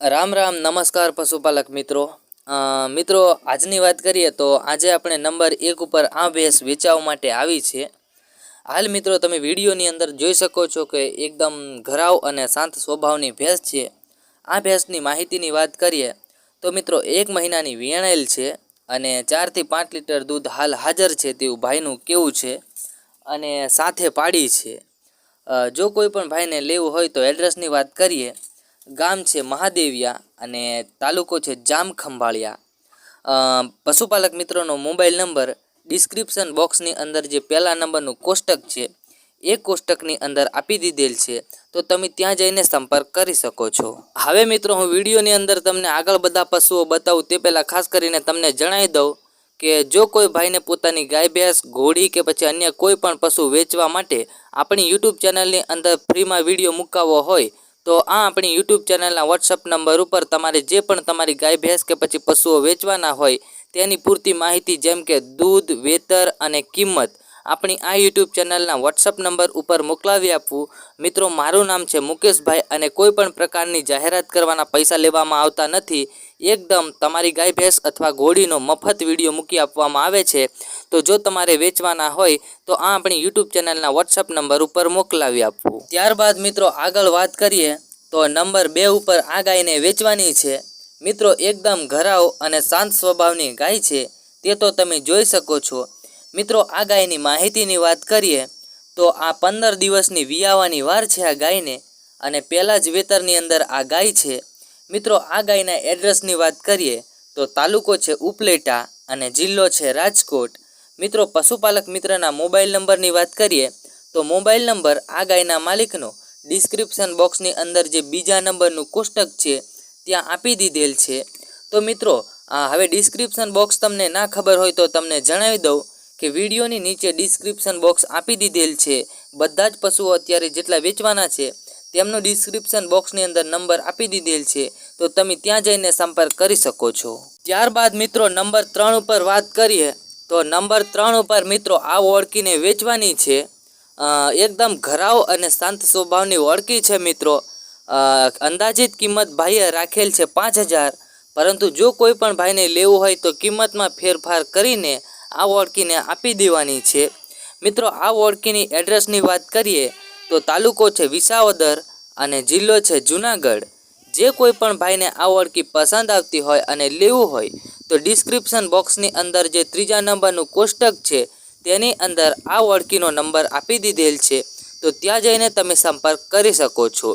રામ રામ, નમસ્કાર પશુપાલક મિત્રો. મિત્રો, આજની વાત કરીએ તો આજે આપણે નંબર એક ઉપર આ ભેંસ વેચાવવા માટે આવી છે. હાલ મિત્રો, તમે વિડીયોની અંદર જોઈ શકો છો કે એકદમ ઘરાવ અને શાંત સ્વભાવની ભેંસ છે. આ ભેંસની માહિતીની વાત કરીએ તો મિત્રો, એક મહિનાની વિયાણેલ છે અને ચારથી પાંચ લીટર દૂધ હાલ હાજર છે તેવું ભાઈનું કેવું છે અને સાથે પાડી છે. જો કોઈ પણ ભાઈને લેવું હોય તો એડ્રેસની વાત કરીએ ગામ છે મહાદેવિયા અને તાલુકો છે જામખંભાળિયા. ખંભાળિયા પશુપાલક મિત્રોનો મોબાઈલ નંબર ડિસ્ક્રિપ્શન બોક્સની અંદર જે પહેલા નંબરનું કોષ્ટક છે, એ કોષ્ટકની અંદર આપી દીધેલ છે, તો તમે ત્યાં જઈને સંપર્ક કરી શકો છો. હવે મિત્રો, હું વિડીયોની અંદર તમને આગળ બધા પશુઓ બતાવું તે પહેલાં ખાસ કરીને તમને જણાવી દઉં કે જો કોઈ ભાઈને પોતાની ગાય, ભેંસ, ઘોડી કે પછી અન્ય કોઈ પણ પશુ વેચવા માટે આપણી યુટ્યુબ ચેનલની અંદર ફ્રીમાં વીડિયો મુકાવવો હોય તો આ આપણી યુટ્યુબ ચેનલના વોટ્સઅપ નંબર ઉપર તમારે જે પણ તમારી ગાય, ભેંસ કે પછી પશુઓ વેચવાના હોય, તેની પૂરતી માહિતી જેમ કે દૂધ, વેતર અને કિંમત આપણી આ યુટ્યુબ ચેનલના વોટ્સઅપ નંબર ઉપર મોકલાવી આપવું. મિત્રો, મારું નામ છે મુકેશભાઈ અને કોઈ પણ પ્રકારની જાહેરાત કરવાના પૈસા લેવામાં આવતા નથી. એકદમ તમારી ગાય ભેંસ અથવા ઘોડીનો મફત વીડિયો મૂકી આપવામાં આવે છે. તો જો તમારે વેચવાના હોય, તો આ આપણી યુટ્યુબ ચેનલના વોટ્સઅપ નંબર ઉપર મોકલાવી આપવું. ત્યારબાદ મિત્રો, આગળ વાત કરીએ, તો નંબર બે ઉપર આ ગાયને વેચવાની છે. મિત્રો, એકદમ ઘરાવ અને શાંત સ્વભાવની ગાય છે. તે તો તમે જોઈ શકો છો. મિત્રો, આ ગાયની માહિતીની વાત કરીએ, તો આ પંદર દિવસની વિયાવાની વાર છે આ ગાયને, અને પહેલાં જ વેતરની અંદર આ ગાય છે. મિત્રો, આ ગાયના એડ્રેસની વાત કરીએ, તો તાલુકો છે ઉપલેટા અને જિલ્લો છે રાજકોટ. મિત્રો, પશુપાલક મિત્રના મોબાઈલ નંબરની વાત કરીએ, તો મોબાઈલ નંબર આ ગાયના માલિકનો ડિસ્ક્રિપ્શન બોક્સની અંદર જે બીજા નંબરનું કોષ્ટક છે, ત્યાં આપી દીધેલ છે. તો મિત્રો હવે ડિસ્ક્રિપ્શન બોક્સ તમને ના ખબર હોય તો તમને જણાવી દઉં. કે વિડીયોની નીચે ડિસ્ક્રિપ્શન બોક્સ આપી દીધેલ છે. બધા જ પશુઓ અત્યારે જેટલા વેચવાના છે, તેમનું ડિસ્ક્રિપ્શન બોક્સની અંદર નંબર આપી દીધેલ છે. તો તમે ત્યાં જઈને સંપર્ક કરી શકો છો. ત્યારબાદ મિત્રો નંબર ત્રણ ઉપર વાત કરીએ, તો નંબર ત્રણ ઉપર મિત્રો, આ ઓળખીને વેચવાની છે. એકદમ ઘરાવ અને શાંત સ્વભાવની ઓળખી છે મિત્રો. અંદાજિત કિંમત ભાઈએ રાખેલ છે પાંચ હજાર. પરંતુ જો કોઈ પણ ભાઈને લેવું હોય તો કિંમતમાં ફેરફાર કરીને આ ઓળખીને આપી દેવાની છે. મિત્રો, આ ઓળખીની એડ્રેસની વાત કરીએ તો તાલુકો છે વિસાવદર અને જિલ્લો છે જુનાગઢ. જે કોઈ પણ ભાઈને આ ઓળખી પસંદ આવતી હોય અને લેવું હોય તો ડિસ્ક્રિપ્શન બોક્સની અંદર જે ત્રીજા નંબરનું કોષ્ટક છે તેની અંદર આ ઓળખીનો નંબર આપી દીધેલ છે. તો ત્યાં જઈને તમે સંપર્ક કરી શકો છો.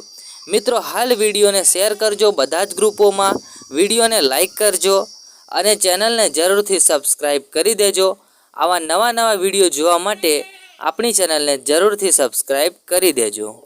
મિત્રો, હાલ વિડીયોને શેર કરજો, બધા જ ગ્રુપોમાં વિડીયોને લાઇક કરજો અને ચેનલને જરૂરથી સબસ્ક્રાઈબ કરી દેજો. આવા નવા નવા વીડિયો જોવા માટે આપણી ચેનલને જરૂરથી સબસ્ક્રાઈબ કરી દેજો.